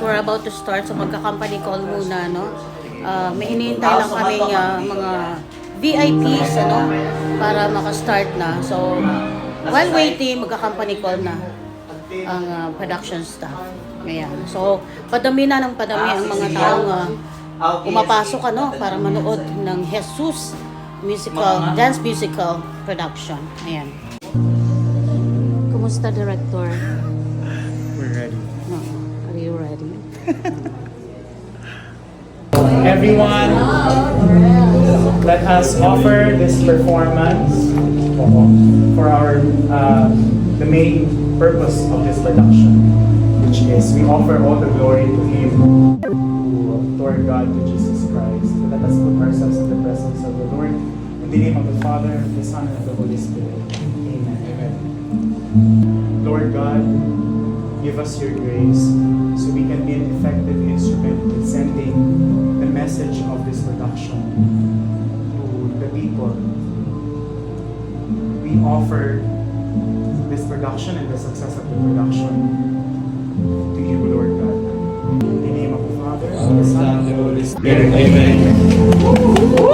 about to start. So magka-company call muna, no? Ah, may hinihintay lang kami mga VIPs, ano? Para makastart na. So, while waiting, magka-company call na ang ah, production staff. Ayan. So, padami na ng padami ang mga taong ah, pumapasok ano para manood ng Jesus musical, dance musical production. Ayan. Kumusta, Director? Everyone, let us offer this performance for our uh, the main purpose of this production, which is we offer all the glory to Him, to, our God, to Jesus Christ. Let us put ourselves in the presence of the Lord. In the name of the Father, the Son, and the Holy Spirit. Amen. Amen. Lord God, give us your grace so we can be an effective instrument in sending the message of this production to the people. We offer this production and the success of the production to you, Lord God. In the name of the Father, and the Son, and the Holy Spirit. Amen.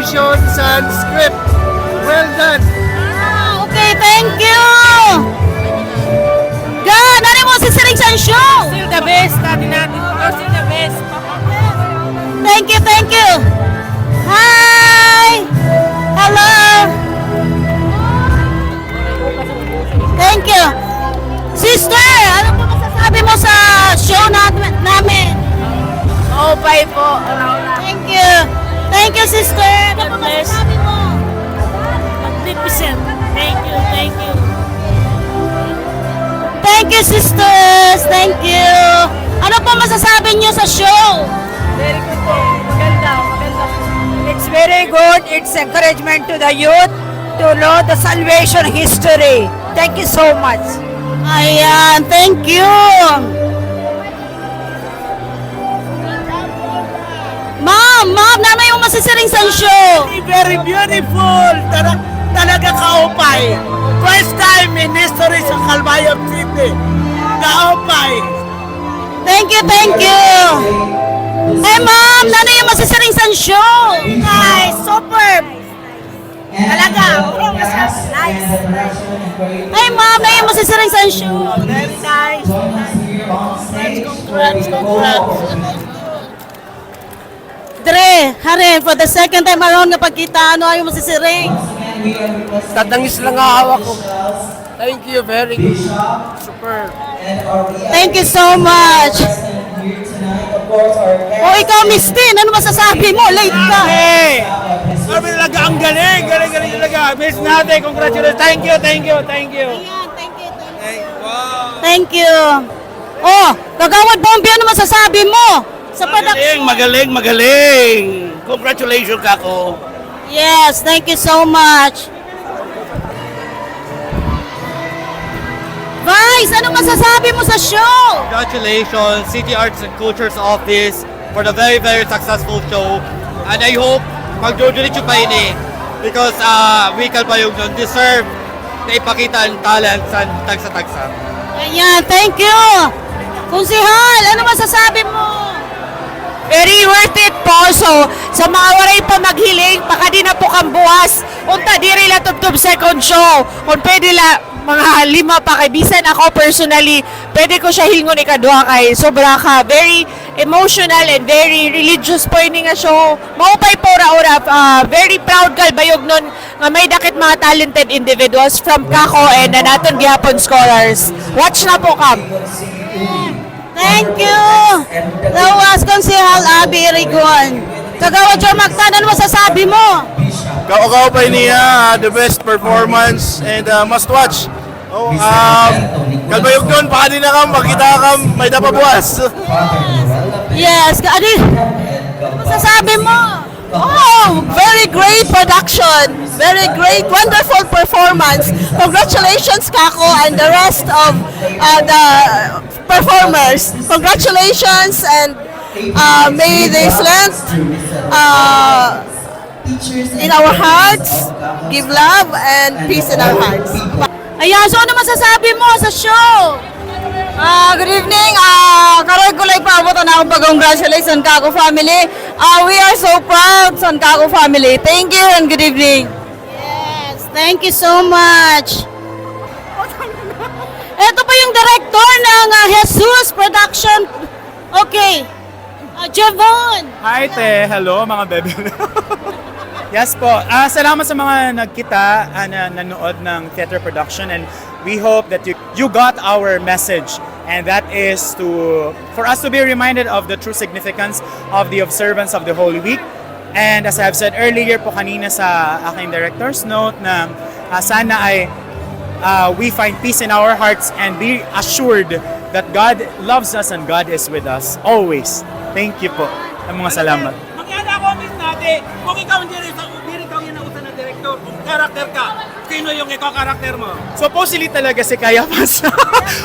Interpretation sa script. Well done. Ah, okay, thank you! God, ano mo masasiring sa show? Still the best natin natin. You're still the best. Thank you, thank you! Hi! Hello! Thank you! Sister, ano po masasabi mo sa show natin, namin? Oh, bye po. Thank you! Thank you, sister! God bless. Magnificent. Thank you, thank you. Thank you, sisters! Thank you! Ano po masasabi niyo sa show? Very good po. Maganda, maganda. It's very good. It's encouragement to the youth to know the salvation history. Thank you so much. Ayan, thank you! Ma'am, ma'am, naman yung masisiring sa show. Very beautiful. Tara- talaga kaupay. First time in history sa Calbayog City. Kaupay. Thank you, thank you! Hey ma'am, naman yung masisiring sa show. Nice, superb. Talaga. Nice. Hey ma'am, naman yung masisiring sa show. Very nice. Congrats, congrats. Dre, Haren, for the second time around nga pagkita, ano yung masisiring? Tatangis lang ang hawak ko. Thank you, very good. Super. Thank you so much. O ikaw, Miss Tin, ano masasabi mo? Late ka. Hey! Sabi talaga, ang galing, galing, galing talaga. Miss natin, congratulations. Thank you, thank you, thank you. thank you, thank you. Thank you. Oh, Kagawad Bombi, ano masasabi mo? Sa production. magaling, magaling. Congratulations kako. Yes, thank you so much. Vice, ano masasabi mo sa show? Congratulations, City Arts and Cultures Office for the very, very successful show. And I hope magdudulit pa ini because uh, weekend pa yung deserve na ipakita ang talent sa tagsa-tagsa. Ayan, thank you. Kunsihal, ano masasabi mo? Very worth it po. So, sa mga waray pa maghiling, baka di na po kang buwas. Unta, di rin lang tubtub second show. Kung pwede la, mga lima pa kay Bisan ako personally, pwede ko siya hingon ikaduha kay sobra ka. Very emotional and very religious po ini nga show. Maupay po ra ora ah, very proud kal bayog nun nga may dakit mga talented individuals from Kako and uh, naton gihapon scholars. Watch na po kam. Thank you! That was Konsehal Abby Rigon. Kagawa Jo Magtan, ano masasabi mo? Kao-kao pa niya, the best performance and uh, must watch. Oh, um, kalbayog doon, baka din na kam, makita kam, may napabuwas. Yes, ano masasabi mo? Oh, very great production. Very great, wonderful performance. Congratulations, Kako, and the rest of uh, the performers. Congratulations, and uh, may they strength uh, in our hearts, give love and peace in our hearts. Ayan, so ano masasabi mo sa show? Ah, good evening. Ah, karoy ko lang paabot na akong pag-congratulations Kako family. Ah, we are so proud sa Kako family. Thank you and good evening. Yes, thank you so much. Ito pa yung director ng ah, Jesus Production. Okay. Uh, Javon. Hi, te. Hello, mga bebe. yes po. Ah, salamat sa mga nagkita ah, na nanood ng theater production and we hope that you, you got our message and that is to for us to be reminded of the true significance of the observance of the Holy Week. And as I've said earlier po kanina sa aking director's note na ah, sana ay uh, we find peace in our hearts and be assured that God loves us and God is with us always. Thank you po. Ang mga salamat. Magyada ako natin, kung ikaw hindi rin, ikaw director, kung karakter ka, sino yung ikaw karakter mo? Supposedly talaga si Kayapas.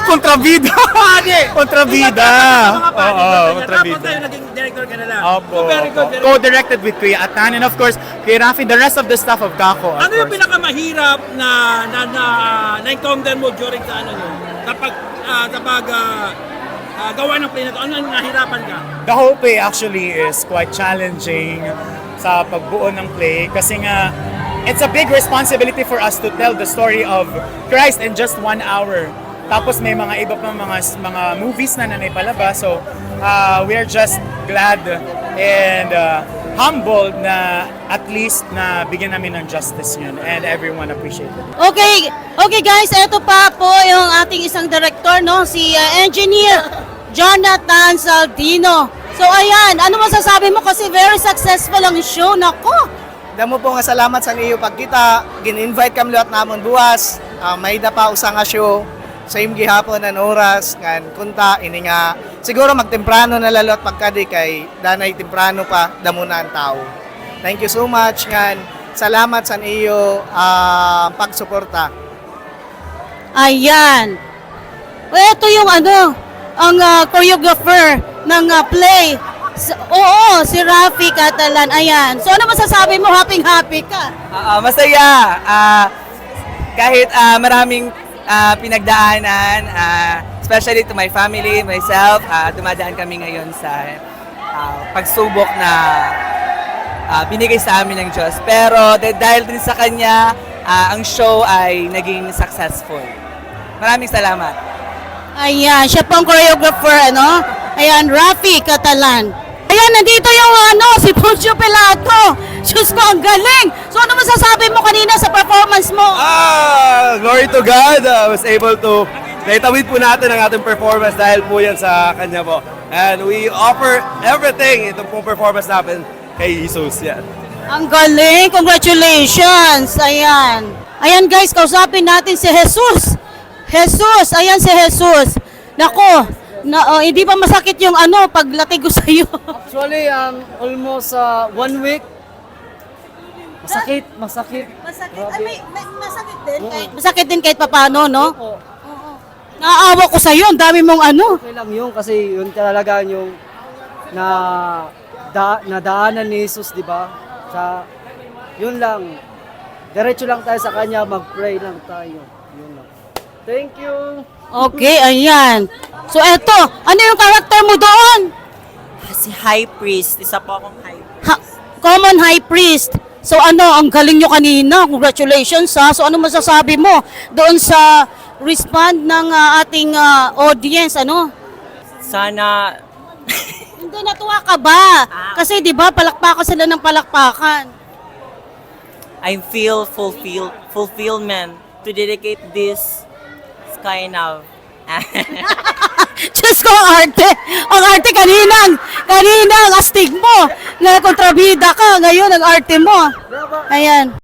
kontrabida. Pade! kontrabida. Oo, Tapos kontrabida. tayo naging director ka na lang. Opo. So, very good. Co-directed with Kuya Atan and of course, Kuya Rafi, the rest of the staff of Kako. of Ano yung course. pinakamahirap na na na, na encounter mo during sa ano nyo? Kapag ah, kapag ah, ah, gawa ng play na to, ano yung nahirapan ka? The whole play actually is quite challenging sa pagbuo ng play kasi nga it's a big responsibility for us to tell the story of Christ in just one hour. Tapos may mga iba pa mga mga movies na nanay palabas. So uh, we are just glad and uh, humbled na at least na bigyan namin ng justice yun and everyone appreciated it. Okay, okay guys, ito pa po yung ating isang director, no? Si uh, Engineer Jonathan Saldino. So ayan, ano masasabi mo kasi very successful ang show, nako. Damo po nga salamat sa iyo pagkita. Gin-invite kami lahat namon buwas. Ah, may da pa usa nga show. Same gihapon ang oras ngan kunta ini nga siguro magtemprano na lalo at pagkadi kay danay temprano pa damo na ang tao. Thank you so much ngan salamat sa iyo ah, pagsuporta. Ayan. Ito yung ano, ang ah, choreographer ng ah, play. S- oo, si Rafi Catalan. Ayan. So ano masasabi mo? Happy-happy ka. Ah, masaya. Ah, kahit ah, maraming ah, pinagdaanan, ah, especially to my family, myself, ah, dumadaan kami ngayon sa ah, pagsubok na ah, binigay sa amin ng Diyos. Pero dahil din sa Kanya, ah, ang show ay naging successful. Maraming salamat. Ayan, siya pong choreographer, ano? Ayan, Rafi Catalan. Ayan, nandito yung ano, si Poncio Pilato. Diyos ko, ang galing. So ano masasabi mo kanina sa performance mo? Ah, glory to God. I was able to naitawid po natin ang ating performance dahil po yan sa kanya po. And we offer everything itong pong performance natin kay Jesus. Yan. Ang galing! Congratulations! Ayan. Ayan guys, kausapin natin si Jesus. Jesus! Ayan si Jesus. Nako, na, oh, hindi pa masakit yung ano, paglatig ko sa'yo. Actually, um, almost uh, one week. Masakit, masakit. masakit? Ay, may, may, masakit din? Kahit, masakit din kahit papano, no? Oo. Naaawa ko sa'yo, ang dami mong ano. Okay lang yun kasi yun talaga yung na da, nadaanan ni Jesus, di ba? Sa yun lang. Diretso lang tayo sa kanya, mag-pray lang tayo. Yun lang. Thank you. Okay, ayan. So eto, ano yung karakter mo doon? Si High Priest, isa po akong High Priest. Ha, common High Priest. So ano, ang galing nyo kanina. Congratulations ha. So ano masasabi mo doon sa respond ng ah, ating ah, audience, ano? Sana, Hindi, natuwa ka ba? Kasi di ba palakpakan sila ng palakpakan. I feel fulfill, fulfillment to dedicate this kind of Diyos ko, ang arte. Ang arte kaninang, kaninang astig mo. Na kontrabida ka, ngayon ang arte mo. Ayan.